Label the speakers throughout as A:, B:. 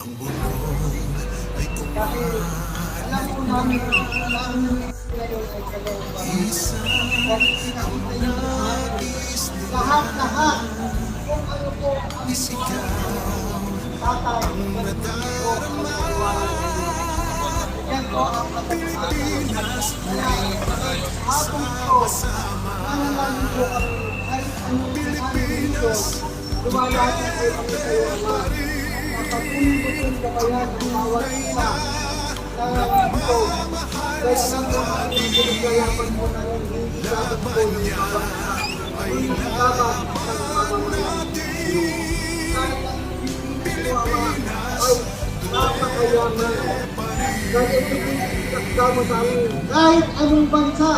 A: Na alam ngayon ay kalooban. Kasi pinakita niyo sa amin lahat-lahat kung ano po ang po ang magagawa Yan po ang katotohanan. Kaya hapon po, anong sinabi dito, lumalapit po kami sa yung ng na ito. Kaya lang po ang pinagagayapan mo na yun, hindi dapat po yung bawat isa. Hindi dapat ang ay napakayaman. Kaya yung kasama sa amin. Kahit anong bansa,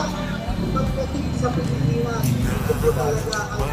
A: pagdating sa Pilipinas, ito po talaga ang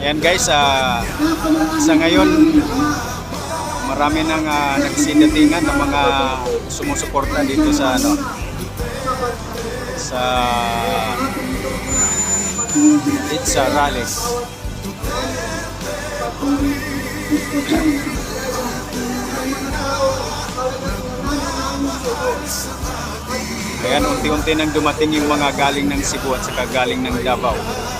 A: Yan
B: guys, ah, sa ngayon, marami nang uh, nagsidatingan ng mga sumusuporta dito sa ano sa It's a rally. Ayan, unti-unti nang dumating yung mga galing ng Cebu at saka galing ng Davao.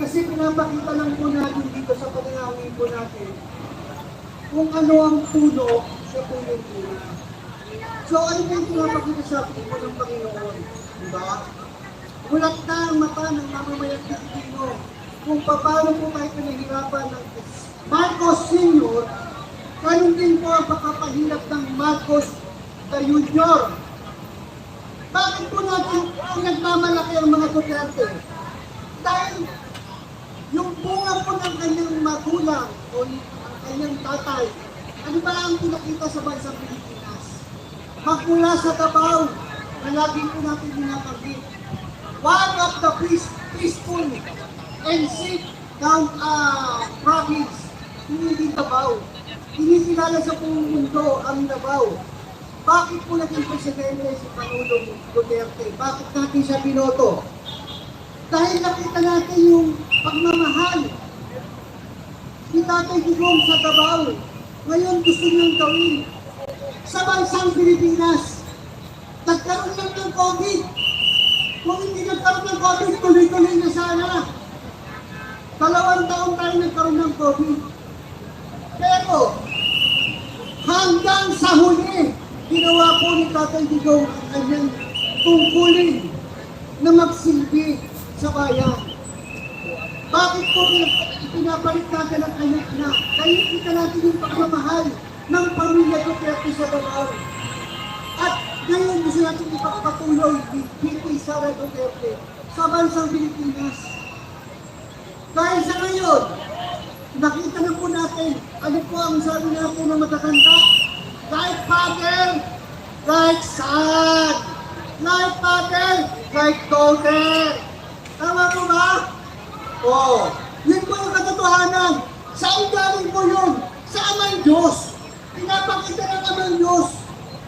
A: Kasi pinapakita lang po natin dito sa panangawin po natin kung ano ang puno, siya po yung puno. So ano po yung pinapakita sa po ng Panginoon? Diba? Mulat na ang mata ng mamamayang Pilipino kung paano po tayo pinahirapan ng Marcos Sr. Ganun din po ang pagpapahirap ng Marcos the Junior. Bakit po natin pinagmamalaki ang mga Duterte? Dahil bunga po ng kanyang magulang o ang kanyang tatay, ano ba ang pinakita sa bansang Pilipinas? Magmula sa Davao, na lagi po natin binabanggit. One of the peace, peaceful and safe down uh, province, hindi Davao. Kinikilala sa buong mundo ang Davao. Bakit po naging presidente si Pangulong Duterte? Bakit natin siya binoto? Dahil nakita natin yung pagmamahal ni Tatay Digong sa Davao. Ngayon gusto niyang gawin sa bansang Pilipinas. Nagkaroon lang ng COVID. Kung hindi nagkaroon ng COVID, tuloy-tuloy na sana. Dalawang taon tayo nagkaroon ng COVID. Pero, hanggang sa huli, ginawa po ni Tatay Digong ang kanyang tungkulin na magsilbi sa bayan. Bakit po pinapalik natin ang kanyang anak? Dahil kita natin yung pagmamahal ng pamilya Duterte sa Davao. At ngayon gusto natin ipagpatuloy ni VP Sara Duterte sa bansang Pilipinas. Dahil sa ngayon, nakita na po natin ano po ang sabi natin na matatanda. Like father, like son. Like father, like daughter. Tama po ba? Oo. Yun po yung katotohanan. Saan galing po yun? Sa amang Diyos. Pinapakita ng amang Diyos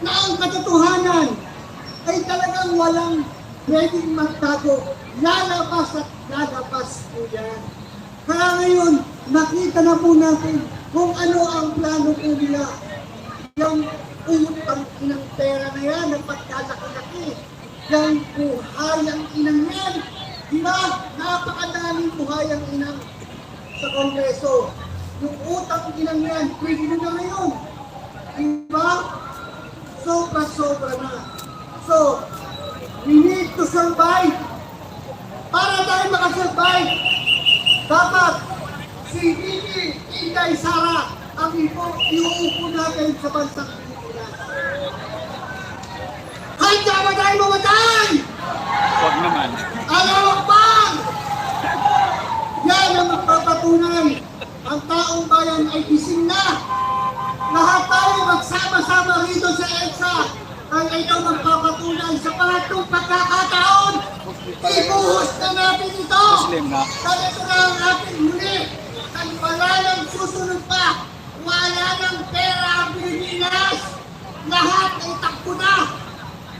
A: na ang katotohanan ay talagang walang pwedeng magtago. Lalabas at lalabas po yan. Kaya ngayon, nakita na po natin kung ano ang plano po nila. Yung utang inang pera na yan, ang pagkalaki-laki. Yung buhay ang inang yan, Di ba? Napakadaming buhayang inang sa Kongreso. Yung utang inang yan, pwede na ngayon. Di ba? Sobra-sobra na. So, we need to survive. Para tayo makasurvive, dapat si Bibi Inday Sara ang ipo, iuupo natin sa bansang Pilipinas. Handa ba tayo mamatay?
B: Huwag naman.
A: Alawak bang! Yan ang magpapatunay. Ang taong bayan ay gising na. Lahat tayo magsama-sama rito sa EDSA. Ang ikaw magpapatunay sa pangatlong pagkakataon. Ibuhos na natin ito.
B: Muslim na.
A: Ito ang ating huli. At wala nang susunod pa. Wala nang pera ang Pilipinas. Lahat ay takbo na.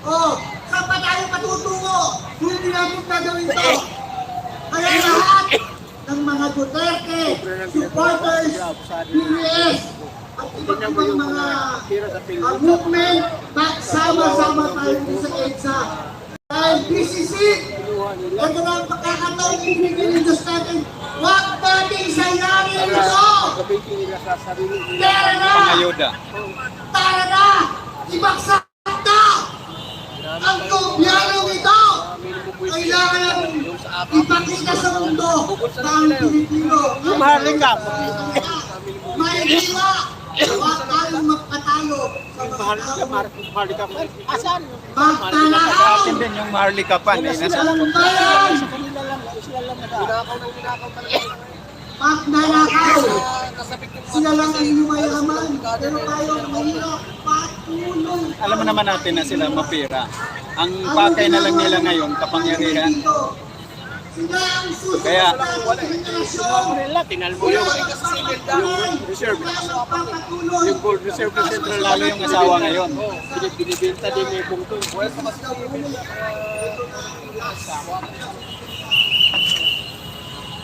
A: Oh, saan pa tayo matutungo? Kung hindi natin gagawin to. Duterte, supporters, PBS, at iba't ibang mga uh, movement, magsama-sama tayo dito sa EDSA. Dahil PCC, ito na ang pagkakataon ng Diyos natin. Huwag nating sayangin ito! Pera na! Tara na! Ibagsak na! Ang gobyerno ito! Kailangan ipakita sa mundo na ang Pilipino ay
C: Mahalika.
A: may hiwa! Huwag tayong magpatalo sa mga.
C: Mahalika. Asan?
A: Magtanakaw!
B: Atin din yung maharlikapan eh. Nasa
A: Bayan!
C: Kanila lang. Sila lang nag Ninakaw ng ninakaw talaga. Nasabik yung
A: Sila lang ang lumayaman, pero tayo ang mahirap. Patuloy!
B: Alam mo naman natin na sila mapira. Ang pakay na lang nila ngayon, kapangyarihan.
A: Sila ang susunod
B: Kaya-
A: nating henerasyon.
C: nila. Tinal mo yung reserve. Yung gold reserve ng Central
B: Lalo yung asawa ngayon.
C: Binibenta din may bungtong.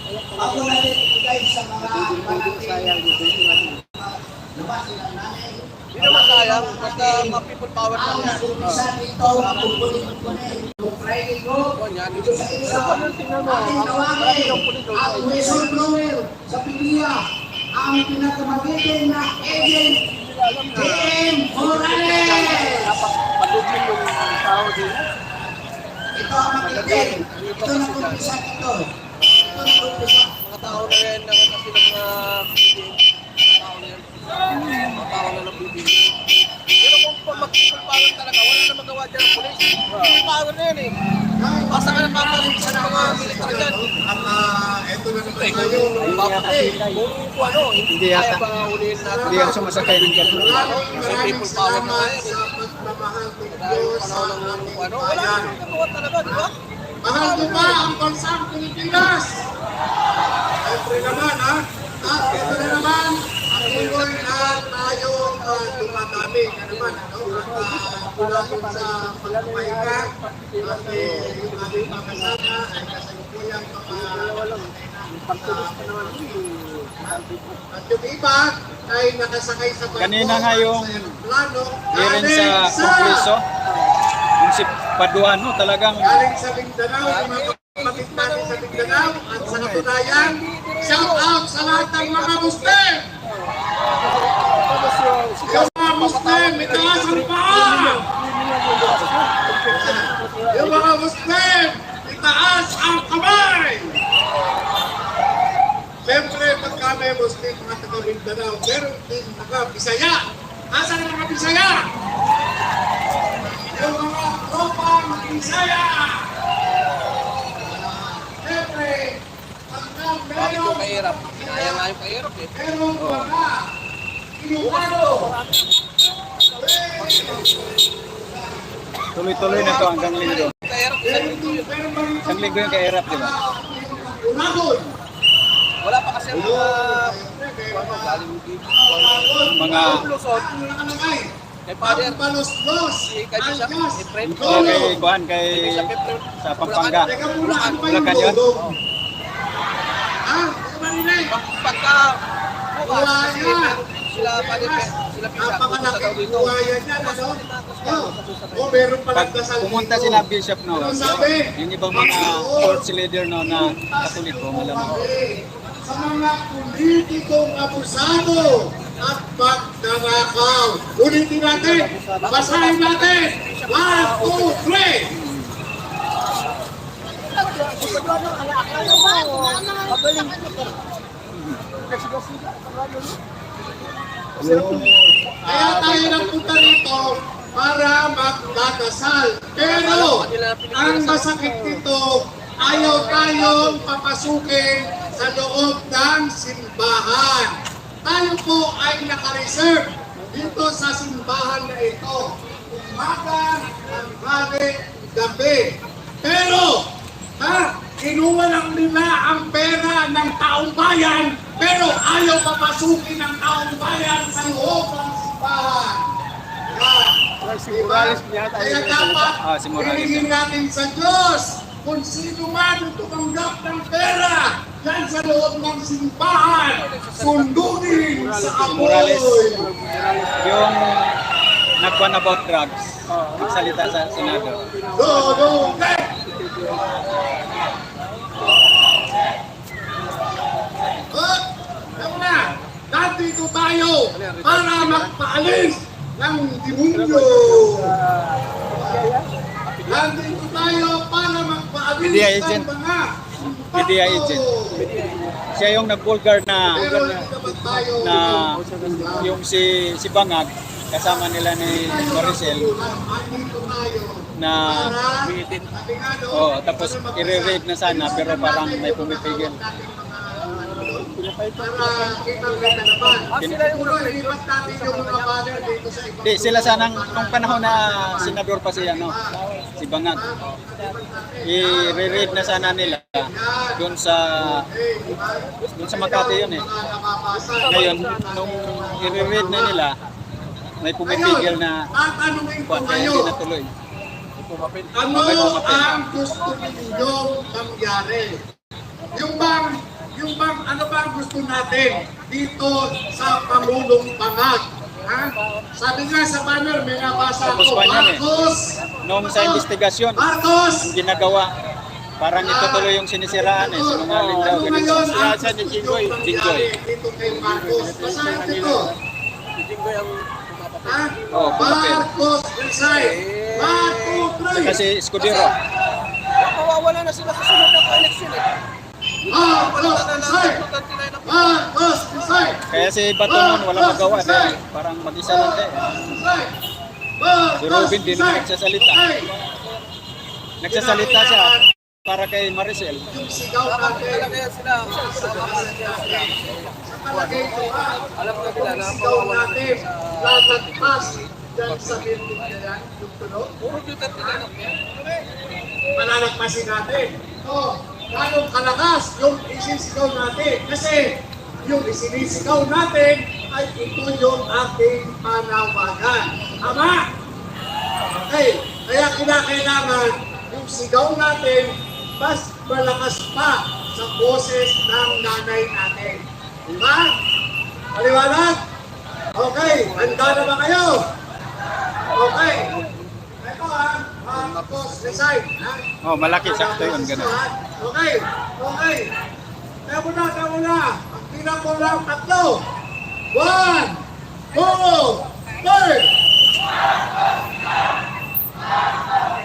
A: Ako na rin ibigay sa mga
C: sayang dito. Hindi naman sayang, basta ma-people power lang yan.
A: Yung Friday
C: Oh, yan.
A: ito sa isa.
C: Ano, tingnan mo,
A: Ating tawagin,
C: ang pulis
A: whistleblower sa Pilia, ang pinakamagitin na agent, JM Morales!
C: Padublin yung tao din.
A: Ito ang. Ito na umpisa ito. Na umpisa.
C: Mga tao na yan, kasi mga tao na yan. Mga tao na. Pero kung pa mag-people power talaga, wala na magawa dyan ang polis. People power na yan eh. Basta ka napapasok sa mga military dyan.
D: Ang ah, eto na naman tayo.
C: Bakit eh, kung ano, hindi kaya
B: yata.
C: pa ulihin natin.
B: Hindi yan sumasakay ng ganun.
C: Kasi people power na yan
D: sa pagmamahal
C: Dahil
D: Diyos sa
C: panahon ng
D: ating
C: wala
D: bayan.
C: nang magawa talaga, di ba?
D: Mahal ko ba ang bansang Pilipinas? Siyempre naman ha. At ito na naman, ang tuloy na tayo dumadami na naman. Ano? At mula dun sa pagpapahinga, at yung ating mga kasama ay kasalukuyang at yung iba ay nakasakay sa barko
B: Kanina nga yung Hearing
D: galing
B: sa Kongreso, yung si Paduano talagang
D: galing sa Mindanao, mga kapatid natin sa Mindanao at sa katunayan, shout out sa lahat ng mga Muslim! Muslim, itaas ang paa! Yung mga Muslim, itaas ang kamay! Siyempre, pagka may Muslim, mga taga Mindanao, meron din mga Bisaya. Asan ang mga Bisaya? Yung mga tropang Bisaya! Siyempre, pagka
C: Bakit yung
D: meron,
C: kahirap? Kaya nga yung kahirap eh.
D: meron mga.
B: Tuloy-tuloy na to hanggang linggo.
D: Meron
C: linggo
B: yung kahirap, di ba?
C: Wala pa kasi ang mga.
B: Mga
C: kay Father, si kay Bishop, si Fred.
B: oh, kay Kuhan, kay
C: Sa
B: Pampanga. Bulacan yun?
D: Ha? Ano ba nila?
C: Pag- Pagka
D: Wala yan.
C: Sila pwede sila pisa.
D: Napakalaking buhayan yan, ano? Oh, oh, meron
B: Pag
D: palang dasal
B: pumunta sila bishop no,
D: Ano sabi?
B: yung ibang mga church leader no na katoliko malamang.
D: sa mga politikong abusado at pagdarakaw. Ulitin natin, basahin natin. One, two, three. Kaya tayo nagpunta rito para magdadasal. Pero, ang masakit dito, ayaw tayong papasukin sa loob ng simbahan. Tayo po ay nakareserve dito sa simbahan na ito. Umaga, tanghali, gabi. Pero, ha, kinuha lang nila ang pera ng taong bayan, pero ayaw papasukin ng taong bayan sa loob ng simbahan. Yan. Diba? Kaya dapat
B: Ah, si Morales.
D: hilingin natin sa Diyos kung sino man ang tumanggap ng pera yan sa loob ng simbahan, sundunin sa
B: Morales.
D: apoy.
B: Yung nagwan about drugs, nagsalita sa Senado.
D: Go, go, okay. Oh, tama na. Nandito tayo para magpaalis demonyo. Nandito tayo para
B: Media
D: ng mga
B: Media agent. Siya yung nag-vulgar na na yung si si Bangag kasama nila ni Maricel na oh tapos i-raid na sana pero parang may pumipigil.
D: Para kitang-kita naman. Siguro, ilipat natin yung mga banner dito sa ibang
B: Di sila sanang nung panahon na senador pa siya no si Bangag i-raid na sana nila doon sa doon sa Makati yun eh. Ngayon nung i-raid na nila may pumipigil na kuwan kaya hindi natuloy.
D: ano ang gusto ninyong mangyari? Yung bang, yung bang, ano ba ang gusto natin dito sa Pangulong Pangag? Ha? Sabi nga sa banner, may nabasa
B: Tapos
D: ko,
B: eh.
D: Marcos!
B: Nung sa investigasyon
D: Marcos!
B: ang ginagawa parang itutuloy yung sinisiraan eh sinungaling daw
D: Ano ngayon ang
B: Jinggoy?
D: gusto
B: Jinggoy.
D: mangyari dito kay Marcos? Basahin dito. Ha?
B: Oh.
D: Marcos resign. Two, three.
B: Kasi Escudero.
C: Mawawala na sila sa sunod na election eh.
D: Resign. Marcos resign.
B: Kaya si Bato noon walang magawa dahil parang mag-isa lang tayo. Si Robin din nagsasalita. Nagsasalita siya para kay Maricel.
D: Yung sigaw natin. Sa palagay ko ha.
C: Na
D: Sigaw natin. Lalagpas dyan sa building na yan. Yung tunog. Palalagpasin natin. So, ganong kalakas yung isisigaw natin. Kasi yung isinisigaw natin ay ito yung ating panawagan. Tama? Okay. Kaya kinakailangan yung sigaw natin mas malakas pa sa boses ng nanay natin. Diba? Paliwanag? Okay. Handa na ba kayo? Okay. Tapos resign. Ha?
B: Oh, malaki sakto yun ganun.
D: Okay, okay. Kaya na, kaya na. Ang tinan mo lang tatlo. One, two, three. Marcos